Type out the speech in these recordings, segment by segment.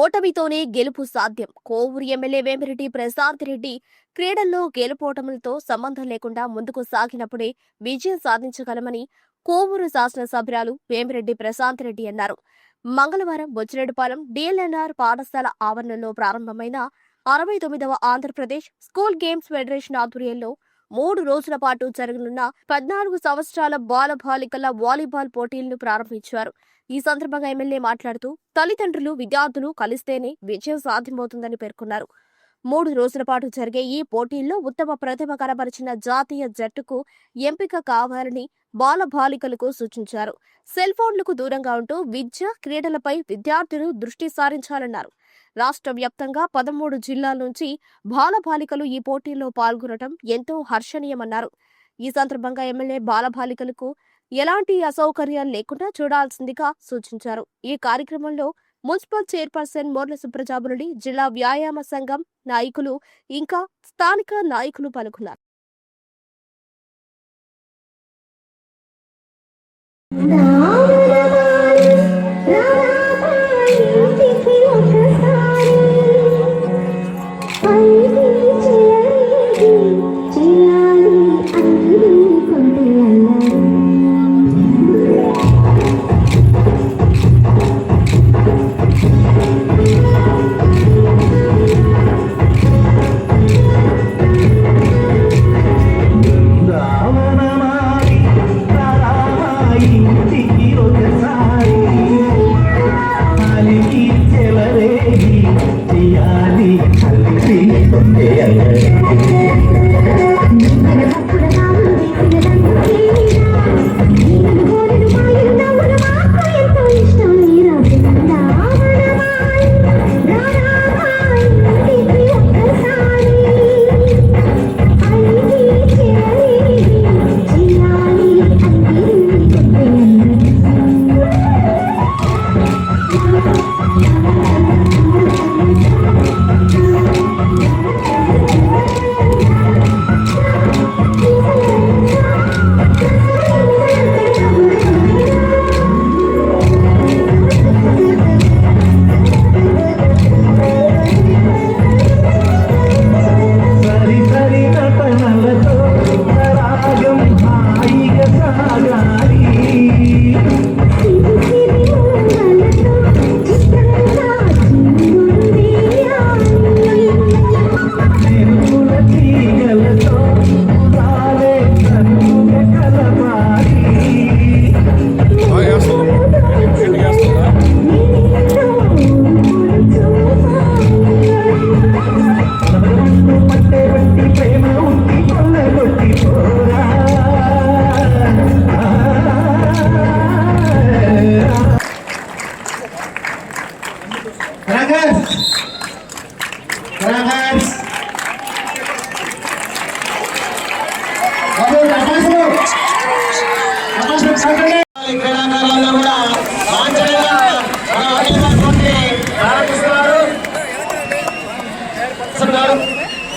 ఓటమితోనే గెలుపు సాధ్యం. కోవూరు ఎమ్మెల్యే వేమిరెడ్డి ప్రశాంత్ రెడ్డి క్రీడల్లో గెలుపోటములతో సంబంధం లేకుండా ముందుకు సాగినప్పుడే విజయం సాధించగలమని కోవూరు శాసనసభ్యురాలు వేమిరెడ్డి ప్రశాంత్ రెడ్డి అన్నారు. మంగళవారం బొచ్చిరెడ్డిపాలెం డిఎల్ఎన్ఆర్ పాఠశాల ఆవరణలో ప్రారంభమైన అరవై తొమ్మిదవ ఆంధ్రప్రదేశ్ స్కూల్ గేమ్స్ ఫెడరేషన్ ఆధ్వర్యంలో మూడు రోజుల పాటు జరగనున్న పద్నాలుగు సంవత్సరాల బాల బాలికల వాలీబాల్ పోటీలను ప్రారంభించారు. ఈ సందర్భంగా ఎమ్మెల్యే మాట్లాడుతూ తల్లిదండ్రులు విద్యార్థులు కలిస్తేనే విజయం సాధ్యమవుతుందని పేర్కొన్నారు. మూడు రోజుల పాటు జరిగే ఈ పోటీల్లో ఉత్తమ ప్రతిభ కనబరిచిన జాతీయ జట్టుకు ఎంపిక కావాలని బాలబాలికలకు సూచించారు. సెల్ ఫోన్లకు దూరంగా ఉంటూ విద్య క్రీడలపై విద్యార్థులు దృష్టి సారించాలన్నారు. రాష్ట్ర వ్యాప్తంగా పదమూడు జిల్లాల నుంచి బాలబాలికలు ఈ పోటీల్లో పాల్గొనడం ఎంతో హర్షణీయమన్నారు. ఈ సందర్భంగా ఎమ్మెల్యే బాలబాలికలకు ఎలాంటి అసౌకర్యాలు లేకుండా చూడాల్సిందిగా సూచించారు. ఈ కార్యక్రమంలో మున్సిపల్ చైర్పర్సన్ మోర్ల సుప్రజాబురుడి జిల్లా వ్యాయామ సంఘం నాయకులు ఇంకా స్థానిక నాయకులు పాల్గొన్నారు.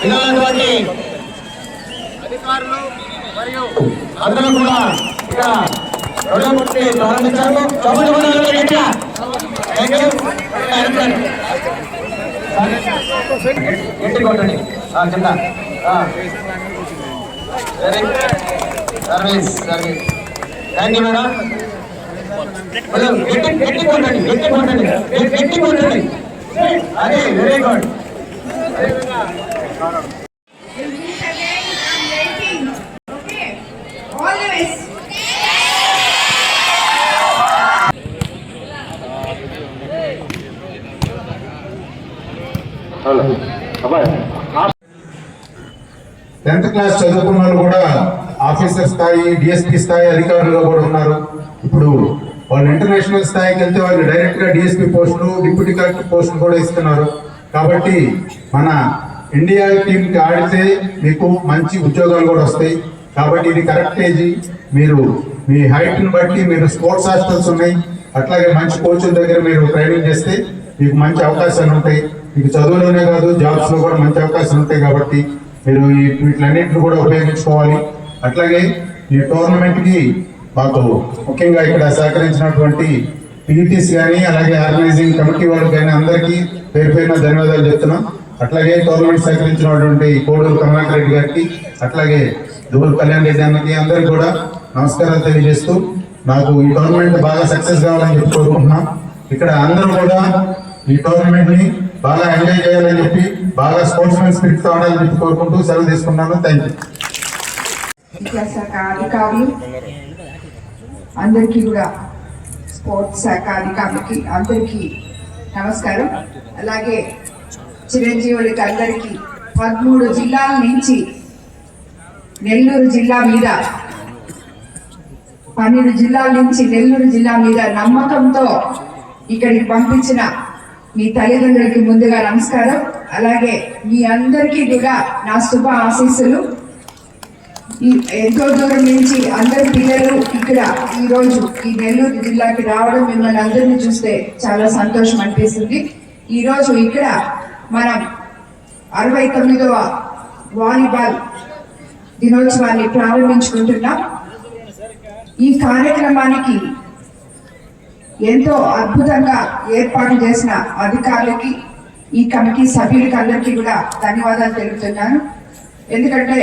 వినాలన్నటువంటి అధికారులు మరియు అందరూ కూడా ఇక్కడ రెండో కొట్టి ప్రారంభించారు చదువు గట్టి కొట్టండి. కింద service service thank you madam గట్టి గట్టి కొట్టండి గట్టి కొట్టండి గట్టి- గట్టి కొట్టండి. అదే వెరీ గుడ్ టెన్త్ క్లాస్ చదువుకున్న వాళ్ళు కూడా ఆఫీసర్ స్థాయి డిఎస్పీ స్థాయి అధికారులుగా కూడా ఉన్నారు. ఇప్పుడు వాళ్ళు ఇంటర్నేషనల్ స్థాయికి వెళ్తే వాళ్ళు డైరెక్ట్గా డిఎస్పీ పోస్టులు డిప్యూటీ కలెక్టర్ పోస్టులు కూడా ఇస్తున్నారు. కాబట్టి మన ఇండియా టీమ్ ఆడితే మీకు మంచి ఉద్యోగాలు కూడా వస్తాయి. కాబట్టి ఇది కరెక్ట్ ఏజీ మీరు మీ హైట్ని బట్టి మీరు స్పోర్ట్స్ హాస్టల్స్ ఉన్నాయి. అట్లాగే మంచి కోచ్ల దగ్గర మీరు ట్రైనింగ్ చేస్తే మీకు మంచి అవకాశాలు ఉంటాయి. మీకు చదువులోనే కాదు జాబ్స్లో కూడా మంచి అవకాశాలు ఉంటాయి కాబట్టి మీరు ఈ వీటిలన్నింటిని కూడా ఉపయోగించుకోవాలి. అట్లాగే ఈ టోర్నమెంట్కి మాకు ముఖ్యంగా ఇక్కడ సహకరించినటువంటి పీటీస్ కానీ అలాగే ఆర్గనైజింగ్ కమిటీ వాళ్ళు కానీ అందరికీ పేరు పేరున ధన్యవాదాలు చెప్తున్నాం. అట్లాగే గవర్నమెంట్ సహకరించినటువంటి కోడూరు కమలాకర్ రెడ్డి గారికి అట్లాగే దువ్వూరు కళ్యాణ్ రెడ్డి అన్నకి అందరికి కూడా నమస్కారాలు తెలియజేస్తూ నాకు ఈ టోర్నమెంట్ బాగా సక్సెస్ కావాలని చెప్పి కోరుకుంటున్నాం. ఇక్కడ అందరూ కూడా ఈ టోర్నమెంట్ని బాగా ఎంజాయ్ చేయాలని చెప్పి బాగా స్పోర్ట్స్ మెన్ స్పిరిట్ కావాలని ఆడాలని చెప్పి కోరుకుంటూ సెలవు తీసుకున్నాను. Thank you. అధికారులు అందరికీ కూడా స్పోర్ట్స్ శాఖ అధికారులకి అందరికీ నమస్కారం. అలాగే చిరంజీవులకి అందరికీ పదమూడు జిల్లాల నుంచి నెల్లూరు జిల్లా మీద పన్నెండు జిల్లాల నుంచి నెల్లూరు జిల్లా మీద నమ్మకంతో ఇక్కడికి పంపించిన మీ తల్లిదండ్రులకి ముందుగా నమస్కారం. అలాగే మీ అందరికీ కూడా నా శుభ ఆశీస్సులు. ఎంతో దూరం నుంచి అందరి పిల్లలు ఇక్కడ ఈ రోజు ఈ నెల్లూరు జిల్లాకి రావడం మిమ్మల్ని అందరినీ చూస్తే చాలా సంతోషం అనిపిస్తుంది. ఈరోజు ఇక్కడ మనం అరవై తొమ్మిదవ వాలీబాల్ దినోత్సవాన్ని ప్రారంభించుకుంటున్నాం. ఈ కార్యక్రమానికి ఎంతో అద్భుతంగా ఏర్పాటు చేసిన అధికారులకి ఈ కమిటీ సభ్యులకి అందరికీ కూడా ధన్యవాదాలు తెలుపుతున్నాను. ఎందుకంటే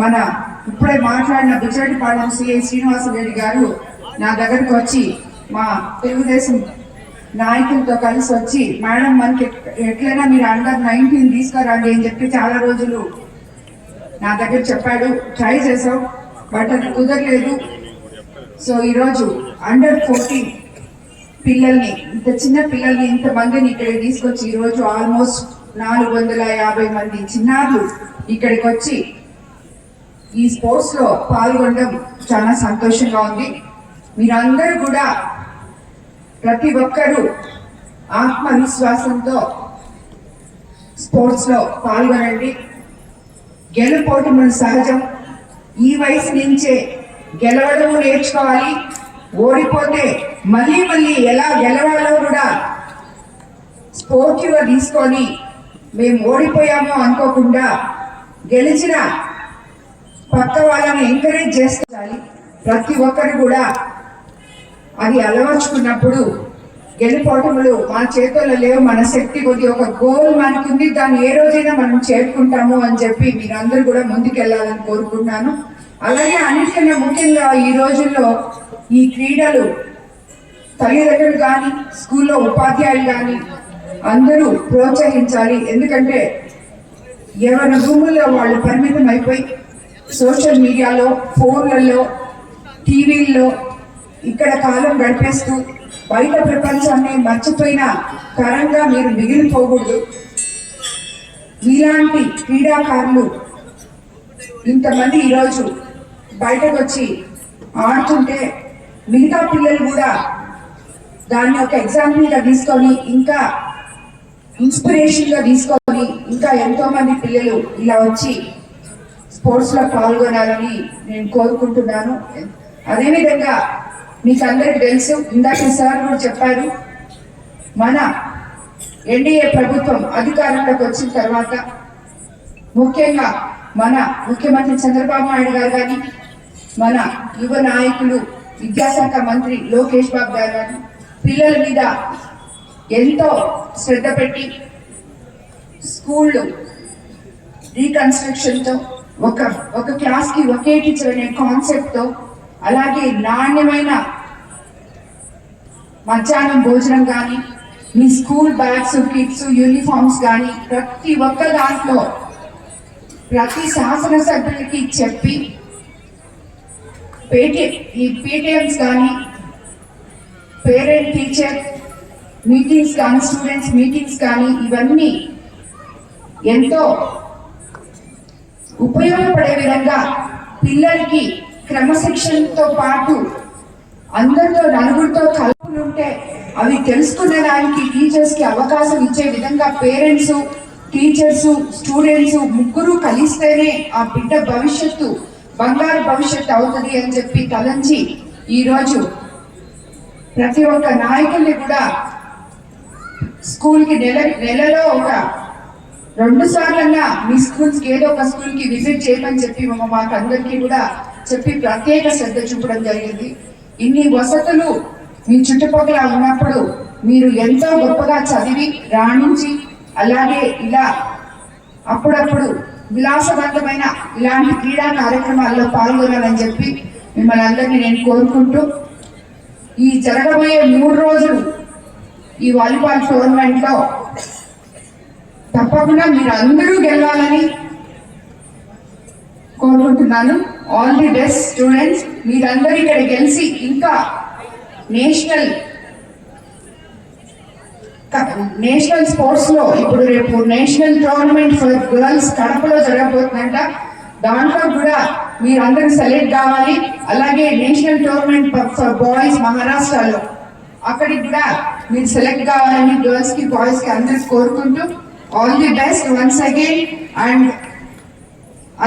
మన ఇప్పుడే మాట్లాడిన బిచ్చడిపాలెం సిఐ శ్రీనివాసరెడ్డి గారు నా దగ్గరకు వచ్చి మా తెలుగుదేశం నాయకులతో కలిసి వచ్చి మేడం మనకి ఎట్లయినా మీరు అండర్ నైన్టీన్ తీసుకురండి అని చెప్పి చాలా రోజులు నా దగ్గర చెప్పాడు. ట్రై చేసాం బట్ అది కుదరలేదు. సో ఈరోజు అండర్ ఫోర్టీన్ పిల్లల్ని ఇంత చిన్న పిల్లల్ని ఇంత మందిని ఇక్కడికి తీసుకొచ్చి ఈరోజు ఆల్మోస్ట్ నాలుగు వందల యాభై మంది చిన్నారులు ఇక్కడికి వచ్చి ఈ స్పోర్ట్స్లో పాల్గొనడం చాలా సంతోషంగా ఉంది. మీరందరూ కూడా ప్రతి ఒక్కరూ ఆత్మవిశ్వాసంతో స్పోర్ట్స్లో పాల్గొనండి గెలుపోటములు సహజం. ఈ వయసు నుంచే గెలవడం నేర్చుకోవాలి. ఓడిపోతే మళ్ళీ మళ్ళీ ఎలా గెలవాలో కూడా స్పోర్టివ్గా తీసుకొని మేము ఓడిపోయామో అనుకోకుండా గెలిచిన పక్క వాళ్ళని ఎంకరేజ్ చేసుకోవాలి ప్రతి ఒక్కరు కూడా అది అలవర్చుకున్నప్పుడు గెలుపోటములు మన చేతుల్లో లేవు మన శక్తి కొద్ది. ఒక గోల్ మనకుంది దాన్ని ఏ రోజైనా మనం చేరుకుంటాము అని చెప్పి మీరందరూ కూడా ముందుకెళ్ళాలని కోరుకుంటున్నాను. అలాగే అన్నిటికన్నా ముఖ్యంగా ఈ రోజుల్లో ఈ క్రీడలు తల్లిదండ్రులు కానీ స్కూల్లో ఉపాధ్యాయులు కానీ అందరూ ప్రోత్సహించాలి. ఎందుకంటే ఎవరి భూముల్లో వాళ్ళు పరిమితం అయిపోయి సోషల్ మీడియాలో ఫోన్లలో టీవీల్లో ఇక్కడ కాలం గడిపేస్తూ బయట ప్రపంచాన్ని మర్చిపోయిన తరంగా మీరు మిగిలిపోకూడదు. మీలాంటి క్రీడాకారులు ఇంతమంది ఈరోజు బయటకు వచ్చి ఆడుతుంటే మిగతా పిల్లలు కూడా దాన్ని ఒక ఎగ్జాంపుల్గా తీసుకొని ఇంకా ఇన్స్పిరేషన్గా తీసుకొని ఇంకా ఎంతోమంది పిల్లలు ఇలా వచ్చి స్పోర్ట్స్లో పాల్గొనాలని నేను కోరుకుంటున్నాను. అదేవిధంగా మీకు అందరికి తెలుసు ఇందాక సార్ కూడా చెప్పారు మన ఎన్డీఏ ప్రభుత్వం అధికారంలోకి వచ్చిన తర్వాత ముఖ్యంగా మన ముఖ్యమంత్రి చంద్రబాబు నాయుడు గారు కానీ మన యువ నాయకులు విద్యాశాఖ మంత్రి లోకేష్ బాబు గారు కానీ పిల్లల మీద ఎంతో శ్రద్ధ పెట్టి స్కూళ్ళు రీకన్స్ట్రక్షన్తో ఒక ఒక క్లాస్కి ఒకే టీచర్ అనే కాన్సెప్ట్తో అలాగే నాణ్యమైన మధ్యాహ్నం భోజనం కానీ మీ స్కూల్ బ్యాగ్స్ కిట్స్ యూనిఫామ్స్ కానీ ప్రతి ఒక్క దాంట్లో ప్రతి శాసనసభ్యులకి చెప్పి పేటి ఈ పేటిఎంస్ కానీ పేరెంట్ టీచర్ మీటింగ్స్ కానీ స్టూడెంట్స్ మీటింగ్స్ కానీ ఇవన్నీ ఎంతో ఉపయోగపడే విధంగా పిల్లలకి క్రమశిక్షణతో పాటు అందరితో నలుగురితో కలుపులుంటే అవి తెలుసుకునే దానికి టీచర్స్కి అవకాశం ఇచ్చే విధంగా పేరెంట్స్ టీచర్స్ స్టూడెంట్స్ ముగ్గురు కలిస్తేనే ఆ బిడ్డ భవిష్యత్తు బంగారు భవిష్యత్తు అవుతుంది అని చెప్పి తలంచి ఈరోజు ప్రతి ఒక్క నాయకుల్ని కూడా స్కూల్కి నెల నెలలో ఒక రెండు సార్లన్నా మీ స్కూల్స్కి ఏదో ఒక స్కూల్కి విజిట్ చేయమని చెప్పి మా మాకు అందరికీ కూడా చెప్పి ప్రత్యేక శ్రద్ధ చూపడం జరిగింది. ఇన్ని వసతులు మీ చుట్టుపక్కల ఉన్నప్పుడు మీరు ఎంతో గొప్పగా చదివి రాణించి అలాగే ఇలా అప్పుడప్పుడు విలాసవంతమైన ఇలాంటి క్రీడా కార్యక్రమాల్లో పాల్గొనాలని చెప్పి మిమ్మల్ని అందరినీ నేను కోరుకుంటూ ఈ జరగబోయే మూడు రోజులు ఈ వాలీబాల్ టోర్నమెంట్లో తప్పకుండా మీరు అందరూ గెలవాలని కోరుకుంటున్నాను. ఆల్ ది బెస్ట్ స్టూడెంట్స్ మీరందరూ ఇక్కడ గెలిచి ఇంకా నేషనల్ నేషనల్ స్పోర్ట్స్లో ఇప్పుడు రేపు నేషనల్ టోర్నమెంట్ ఫర్ గర్ల్స్ కడపలో జరగబోతుందంట. దాంట్లో కూడా మీరందరూ సెలెక్ట్ కావాలి. అలాగే నేషనల్ టోర్నమెంట్ ఫర్ బాయ్స్ మహారాష్ట్రలో. అక్కడికి కూడా మీరు సెలెక్ట్ కావాలని గర్ల్స్కి బాయ్స్కి అందరికి కోరుకుంటూ all the best once again. And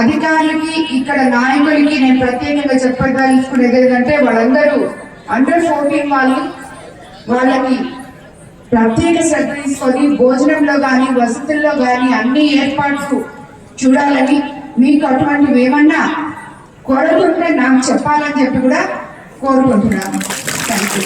అధికారులకి ఇక్కడ నాయకులకి నేను ప్రత్యేకంగా చెప్పదలుచుకునేది ఏంటంటే వాళ్ళందరూ అండర్ ఫోర్టీన్ వాళ్ళు వాళ్ళకి ప్రత్యేక శ్రద్ధ తీసుకొని భోజనంలో కానీ వసతుల్లో కానీ అన్ని ఏర్పాట్లు చూడాలని మీకు అటువంటివి ఏమన్నా కోరుకుంటే నాకు చెప్పాలని చెప్పి కూడా కోరుకుంటున్నాను. Thank you